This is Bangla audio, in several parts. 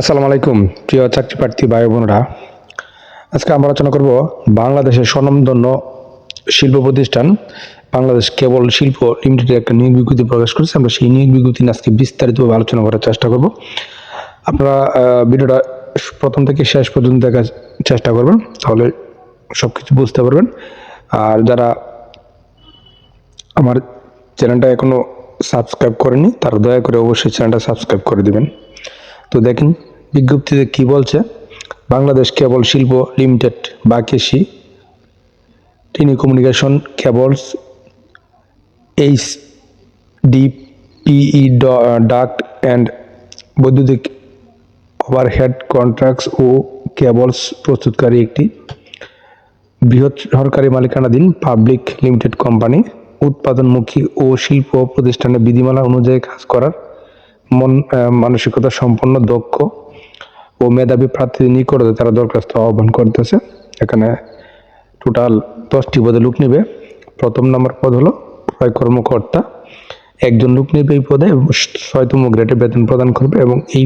আসসালামু আলাইকুম, প্রিয় চাকরি প্রার্থী ভাই বোনরা। আজকে আমরা আলোচনা করব বাংলাদেশের স্বনামধন্য শিল্প প্রতিষ্ঠান। বাংলাদেশ কেবল শিল্প লিমিটেডের একটা নিয়োগ বিজ্ঞপ্তি প্রকাশ করেছে। আমরা সেই নিয়োগ বিজ্ঞপ্তি আজকে বিস্তারিতভাবে আলোচনা করার চেষ্টা করব। আপনারা ভিডিওটা প্রথম থেকে শেষ পর্যন্ত দেখার চেষ্টা করবেন, তাহলে সব কিছু বুঝতে পারবেন। আর যারা আমার চ্যানেলটা এখনও সাবস্ক্রাইব করেনি তারা দয়া করে অবশ্যই চ্যানেলটা সাবস্ক্রাইব করে দিবেন। তো দেখেন বিজ্ঞপ্তিতে কি বলছে? বাংলাদেশ কেবল শিল্প লিমিটেড বা KC telecommunication cables H DPE duct and বৈদ্যুতিক ওভারহেড কন্ট্রাক্টস ও কেবলস প্রস্তুতকারী একটি বৃহৎ সরকারি মালিকানাধীন পাবলিক লিমিটেড কোম্পানি উৎপাদনমুখী ও শিল্প প্রতিষ্ঠানের বিধিমালা অনুযায়ী কাজ করার মন মানসিকতা সম্পন্ন দক্ষ ও মেধাবী প্রার্থীদের নিকটতে তারা দরখাস্ত আহ্বান করতেছে। এখানে টোটাল দশটি পদে লোক নেবে। প্রথম নম্বর পদ হলো ক্রয় কর্মকর্তা। একজন লোক নেবে এই পদে ছয়তম গ্রেডে বেতন প্রদান করবে এবং এই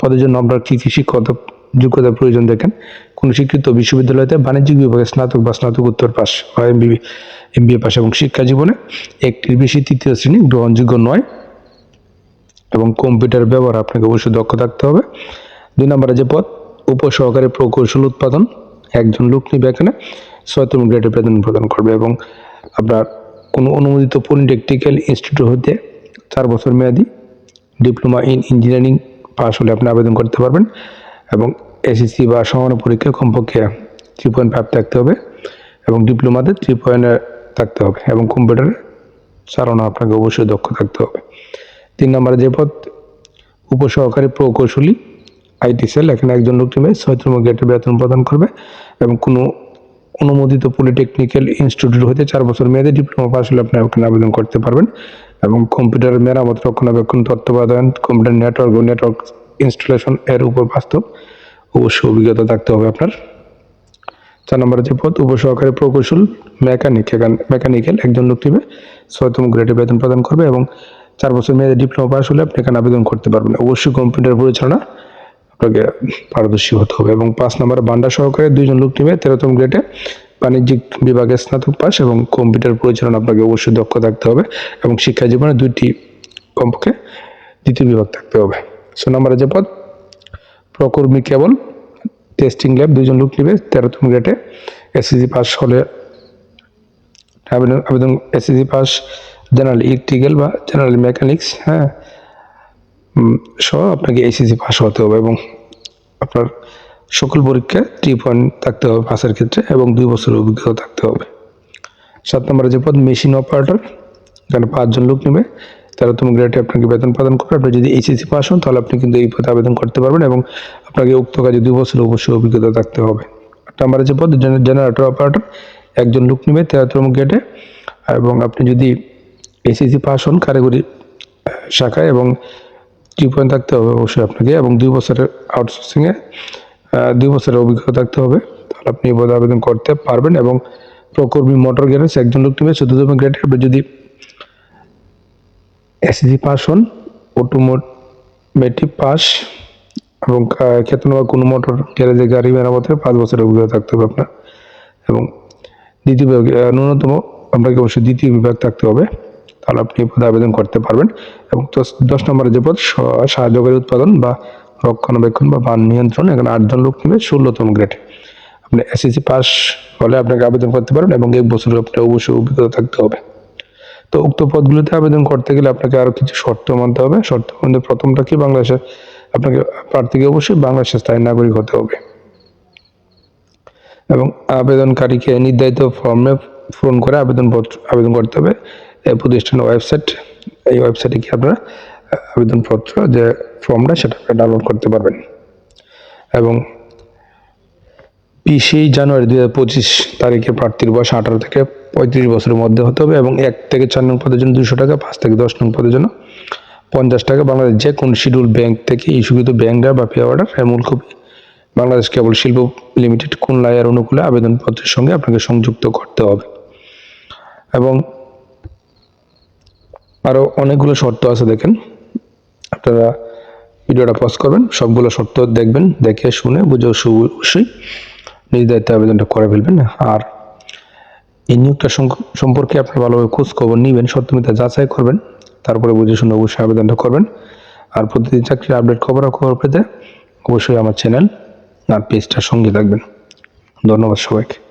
পদের জন্য আপনার কী কী শিক্ষত যোগ্যতার প্রয়োজন দেখেন। কোনো স্বীকৃত বিশ্ববিদ্যালয়তে বাণিজ্যিক বিভাগে স্নাতক বা স্নাতকোত্তর পাস বা এমবিবি এমবিএ পাস এবং শিক্ষা জীবনে একটির বেশি তৃতীয় শ্রেণি গ্রহণযোগ্য নয়। এবং কম্পিউটার ব্যবহার আপনাকে অবশ্যই দক্ষ থাকতে হবে। দুই নম্বরে যে পদ, উপসহকারী প্রকৌশল উৎপাদন, একজন লোক নিবে এখানে ছয়তম গ্রেডে বেতন প্রদান করবে এবং আপনার কোনো অনুমোদিত পলিটেকনিক্যাল ইনস্টিটিউট হতে চার বছর মেয়াদি ডিপ্লোমা ইন ইঞ্জিনিয়ারিং পাস হলে আপনি আবেদন করতে পারবেন এবং এসএসসি বা সমান পরীক্ষায় কমপক্ষে থ্রি পয়েন্ট ফাইভ থাকতে হবে এবং ডিপ্লোমাতে থ্রি পয়েন্টে থাকতে হবে এবং কম্পিউটারে চালানো আপনাকে অবশ্যই দক্ষ থাকতে হবে। তিন নম্বরে যে পদ, উপসহকারী প্রকৌশলী আইটি সেল, এখানে একজন লোক নেবে ছয়তম গ্রেডে বেতন প্রদান করবে এবং কোনো অনুমোদিত পলিটেকনিক্যাল ইনস্টিটিউট হতে চার বছর মেয়াদে ডিপ্লোমা পাস হলে আপনি ওখানে আবেদন করতে পারবেন এবং কম্পিউটার মেরামত, রক্ষণাবেক্ষণ, তত্ত্বাবধান, কম্পিউটার নেটওয়ার্ক ও নেটওয়ার্ক ইনস্টলেশন এর উপর বাস্তব। অবশ্যই অভিজ্ঞতা থাকতে হবে আপনার। চার নম্বরে যে পদ, উপসহকারী প্রকৌশল মেকানিক মেকানিক্যাল, একজন লোক নেবে ছয়তম গ্রেডে বেতন প্রদান করবে এবং চার বছর মেয়াদে ডিপ্লোমা পাস হলে আপনি এখানে আবেদন করতে পারবেন। অবশ্যই কম্পিউটার পরিচালনা আপনাকে পারদর্শী হতে হবে। এবং পাঁচ নম্বরে বান্ডা সহকারে দুইজন লোক নেবে, তেরোতম গ্রেডে বাণিজ্যিক বিভাগে স্নাতক পাস এবং কম্পিউটার পরিচালনা আপনাকে অবশ্যই দক্ষ থাকতে হবে এবং শিক্ষা জীবনে দুইটি কমপক্ষে দ্বিতীয় বিভাগ থাকতে হবে। ছয় নম্বরে যে পদ, প্রকর্মী কেবল টেস্টিং ল্যাব দুইজন লোক নেবে, তেরোতম গ্রেডে এসএসসি পাস হলে আবেদন আবেদন এসএসসি পাস জেনারেল ইলেকট্রিক্যাল বা জেনারেল মেকানিক্স হ্যাঁ সহ আপনাকে এসএসসি পাস হতে হবে এবং আপনার সকল পরীক্ষায় থ্রি পয়েন্ট থাকতে হবে পাসের ক্ষেত্রে এবং দুই বছরের অভিজ্ঞতা থাকতে হবে। সাত নম্বরে যে পদ মেশিন অপারেটর এখানে পাঁচজন লোক নেবে। তেরোতম গ্রেডে আপনাকে বেতন প্রদান করবে। আপনি যদি এইচএসসি পাস হন, তাহলে আপনি কিন্তু এই পদে আবেদন করতে পারবেন এবং আপনাকে উক্ত কাজে দুই বছরের অবশ্যই অভিজ্ঞতা থাকতে হবে। আট নম্বরে যে পদ জেনারেটর অপারেটর একজন লোক নেবে তেরোতম গ্রেডে এবং আপনি যদি এইচএসসি পাস হন, কারিগরি শাখায় এবং থ্রি পয়েন্ট থাকতে হবে অবশ্যই আপনাকে এবং দুই বছরের আউটসোর্সিংয়ে দুই বছরের অভিজ্ঞতা থাকতে হবে। তাহলে আপনি পদে আবেদন করতে পারবেন এবং প্রকর্মী মোটর গ্যারেজ একজন লোক নেবে। চতুর্থম গ্রেডে আপনি যদি এসএসসি পাস হন অটোমোটিভ পাস এবং ক্ষেত্র বা কোনো মোটর গ্যারেজে গাড়ি মেরামতের পাঁচ বছরের অভিজ্ঞতা থাকতে হবে আপনার। এবং দ্বিতীয় বিভাগ ন্যূনতম, আপনাকে অবশ্যই দ্বিতীয় বিভাগ থাকতে হবে। তাহলে আপনি এই পদে আবেদন করতে পারবেন এবং দশ দশ নম্বরে যে পদ সাহায্যকারী উৎপাদন বা রক্ষণাবেক্ষণ বা মান নিয়ন্ত্রণ, এখানে আটজন লোক নেবে, ষোলোতম গ্রেড আপনি এসএসসি পাস হলে আপনাকে আবেদন করতে পারেন এবং এক বছরের আপনার অবশ্যই অভিজ্ঞতা থাকতে হবে। তো উক্ত পদগুলোতে আবেদন করতে গেলে আপনাকে আরও কিছু শর্ত মানতে হবে। শর্ত মধ্যে প্রথমটা কি? বাংলাদেশের আপনাকে প্রার্থীকে অবশ্যই বাংলাদেশের স্থায়ী নাগরিক হতে হবে। এবং আবেদনকারীকে নির্ধারিত ফর্মে পূরণ করে আবেদনপত্র আবেদন করতে হবে। প্রতিষ্ঠানের ওয়েবসাইট এই ওয়েবসাইটে কি আপনারা আবেদনপত্র যে ফর্মটা সেটা ডাউনলোড করতে পারবেন। এবং বিশে জানুয়ারি দু হাজার পঁচিশ তারিখে প্রার্থীর বয়স আঠারো থেকে পঁয়ত্রিশ বছরের মধ্যে হতে হবে এবং এক থেকে চার নং পদের জন্য দুশো টাকা, পাঁচ থেকে দশ নং পদের জন্য পঞ্চাশ টাকা। বাংলাদেশ যে কোনো শিডিউল ব্যাংক থেকে ইস্যুকৃত ব্যাংক বা পে অর্ডার মূল copy Bangladesh cable Shilpa limited কোন লাইয়ার অনুকূলে আবেদনপত্রের সঙ্গে আপনাকে সংযুক্ত করতে হবে। এবং আরও অনেকগুলো শর্ত আছে দেখেন। আপনারা ভিডিওটা পজ করবেন, সবগুলো শর্ত দেখবেন, দেখে শুনে বুঝে অবশ্যই- নিজ দায়িত্বে আবেদনটা করে ফেলবেন। আর এই নিয়োগটা সম্পর্কে আপনি ভালোভাবে খোঁজ খবর নিবেন সত্যমিতা যাচাই করবেন, তারপরে বুঝে শুনে অবশ্যই আবেদনটা করবেন। আর প্রতিদিন চাকরির আপডেট খবর খবর পেতে অবশ্যই আমার চ্যানেল আর পেজটার সঙ্গে থাকবেন। ধন্যবাদ সবাইকে।